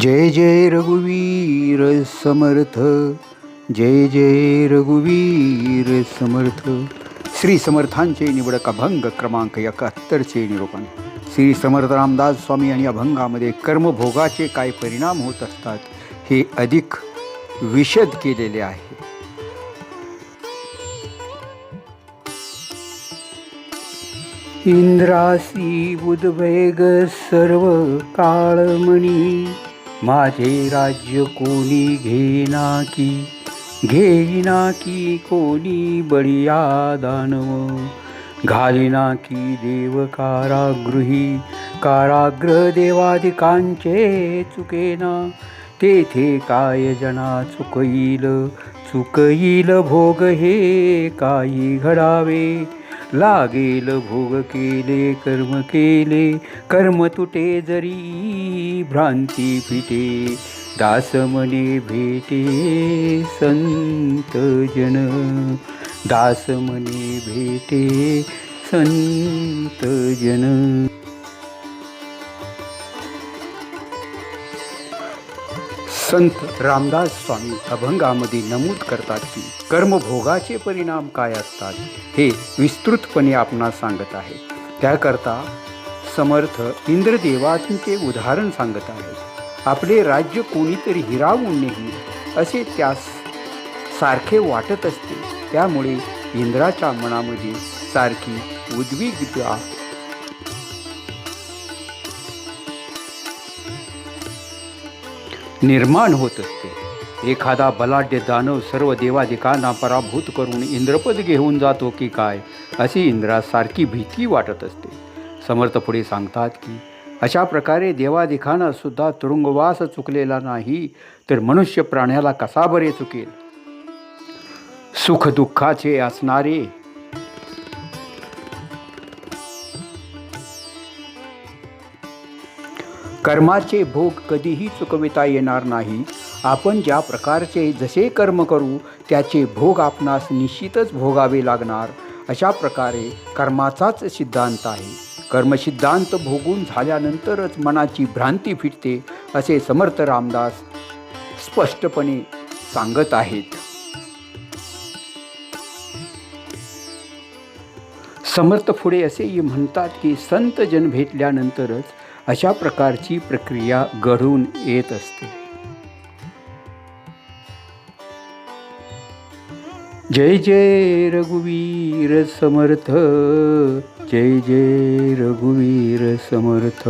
जय जय रघुवीर समर्थ जय जय रघुवीर समर्थ. श्री समर्थांचे निवडक अभंग क्रमांक एकाहत्तरचे निरूपण. श्री समर्थ रामदास स्वामी आणि अभंगामध्ये कर्मभोगाचे काय परिणाम होत असतात हे अधिक विशद केलेले आहे. इंद्रासी बुधवेग सर्व काळमणी माझे राज्य कोणी घेना की? घेईना की कोणी बळिया दानव? घालिना की देव कारागृही? काराग्र देवाधिकांचे चुकेना? तेथे काय जना चुकईल? चुकईल भोग हे काही घडावे? लागेल भोग केले कर्म केले कर्म तुटे जरी भ्रांती फिटे. दास मने भेटे संत जन. दास मने भेटे संत जन. संत रामदास स्वामी अभंगामध्ये नमूद करतात की कर्मभोगाचे परिणाम काय असतात हे विस्तृतपणे आपणास सांगत आहे. त्याकरता समर्थ इंद्रदेवांचे उदाहरण सांगत आहेत आपले राज्य कोणीतरी हिरावून नेही असे त्यास सारखे वाटत असते. त्यामुळे इंद्राच्या मनामध्ये सारखी उद्विग्नता निर्माण होत असते. एखादा बलाढ्य दानव सर्व देवादिकांना पराभूत करून इंद्रपद घेऊन जातो की काय अशी इंद्रासारखी भीती वाटत असते. समर्थ पुढे सांगतात की अशा प्रकारे देवादिकांना सुद्धा तुरुंगवास चुकलेला नाही तर मनुष्य प्राण्याला कसा बरे चुकेल? सुखदुःखाचे असणारे कर्माचे भोग कधीही चुकविता येणार नाही. आपण ज्या प्रकारचे जसे कर्म करू त्याचे भोग आपणास निश्चितच भोगावे लागणार. अशा प्रकारे कर्माचाच सिद्धांत आहे. कर्मसिद्धांत भोगून झाल्यानंतरच मनाची भ्रांती फिटते असे समर्थ रामदास स्पष्टपणे सांगत आहेत. समर्थ पुढे असेही म्हणतात की संत जन भेटल्यानंतरच अशा प्रकारची प्रक्रिया घडून येत असते. जय जय रघुवीर समर्थ जय जय रघुवीर समर्थ.